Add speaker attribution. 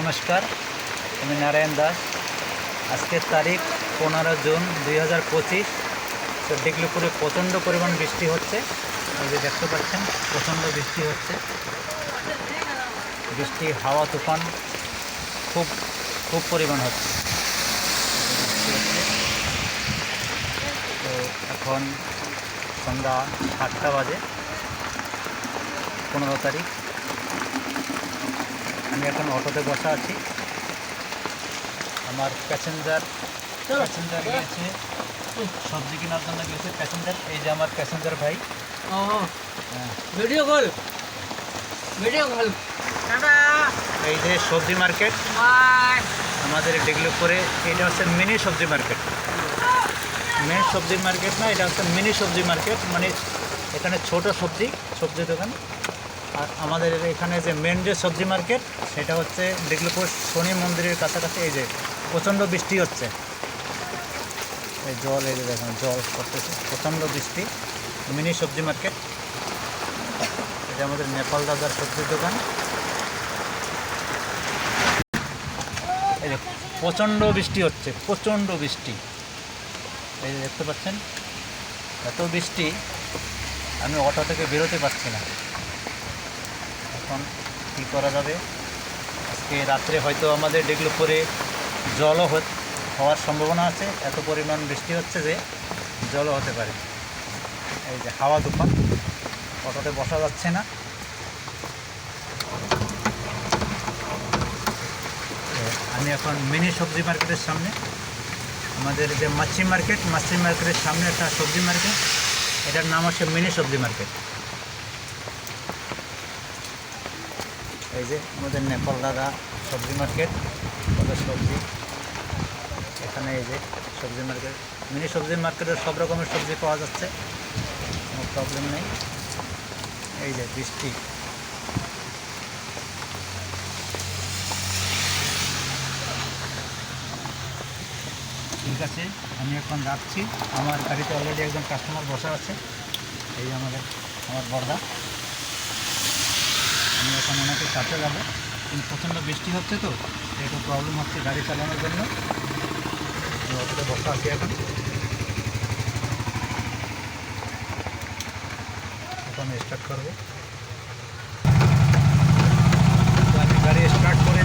Speaker 1: নমস্কার, আমি নারায়ণ দাস। আজকের তারিখ পনেরো জুন দুই হাজার পঁচিশ। তো ডিগলিপুরে প্রচণ্ড পরিমাণ বৃষ্টি হচ্ছে। এই যে দেখতে পাচ্ছেন, প্রচণ্ড বৃষ্টি হচ্ছে। বৃষ্টি, হাওয়া, তুফান খুব খুব পরিমাণ হচ্ছে। তো এখন সন্ধ্যা সাতটা বাজে, পনেরো তারিখ। আমি এখন অটোতে বসা আছি। আমার প্যাসেঞ্জার প্যাসেঞ্জার গিয়েছে। সবজি কেনার জন্য গিয়েছে প্যাসেঞ্জার এই যে আমার প্যাসেঞ্জার ভাই।
Speaker 2: ভিডিও কল ভিডিও কল
Speaker 1: এই যে সবজি মার্কেট। আমাদের করে এটা হচ্ছে মিনি সবজি মার্কেট। মেন সবজি মার্কেট না এটা হচ্ছে মিনি সবজি মার্কেট। মানে এখানে ছোট সবজি সবজি দোকান। আর আমাদের এখানে যে মেন যে সবজি মার্কেট সেটা হচ্ছে ডিগলিপুর শনি মন্দিরের কাছাকাছি, এই যে প্রচণ্ড বৃষ্টি হচ্ছে। এই জল, এই যে দেখুন, জল পড়তেছে। প্রচণ্ড বৃষ্টি মিনি সবজি মার্কেট এটা আমাদের নেপাল দাদার সবজির দোকান। এই যে প্রচণ্ড বৃষ্টি হচ্ছে, প্রচণ্ড বৃষ্টি। এই যে দেখতে পাচ্ছেন, এত বৃষ্টি, আমি অটো থেকে বেরোতে পারছি না। এখন কী করা যাবে? আজকে রাত্রে হয়তো আমাদের ডিগলুপুরে জলও হওয়ার সম্ভাবনা আছে। এত পরিমাণ বৃষ্টি হচ্ছে যে জলও হতে পারে। এই যে হাওয়া তুফান অটোতে বসা যাচ্ছে না। আমি এখন মিনি সবজি মার্কেটের সামনে, আমাদের যে মাছি মার্কেট, মাছি মার্কেটের সামনে একটা সবজি মার্কেট। এটার নাম হচ্ছে মিনি সবজি মার্কেট। এই যে আমাদের নেপাল দাদা সবজি মার্কেট ওদের সবজি? এখানে এই যে সবজি মার্কেট। মিনি সবজি মার্কেটে সব রকমের সবজি পাওয়া যাচ্ছে। কোনো প্রবলেম নেই। এই যে বৃষ্টি। ঠিক আছে, আমি এখন রাখছি আমার গাড়িতে অলরেডি একজন কাস্টমার বসা আছে। এই আমাদের, আমার বর্দা। এখন ওনাকে কাছে যাব। কিন্তু প্রচণ্ড বৃষ্টি হচ্ছে তো, একটু প্রবলেম হচ্ছে গাড়ি চালানোর জন্য। অতটা বসা আছে এখন। এখন স্টার্ট করব। আমি গাড়ি স্টার্ট করে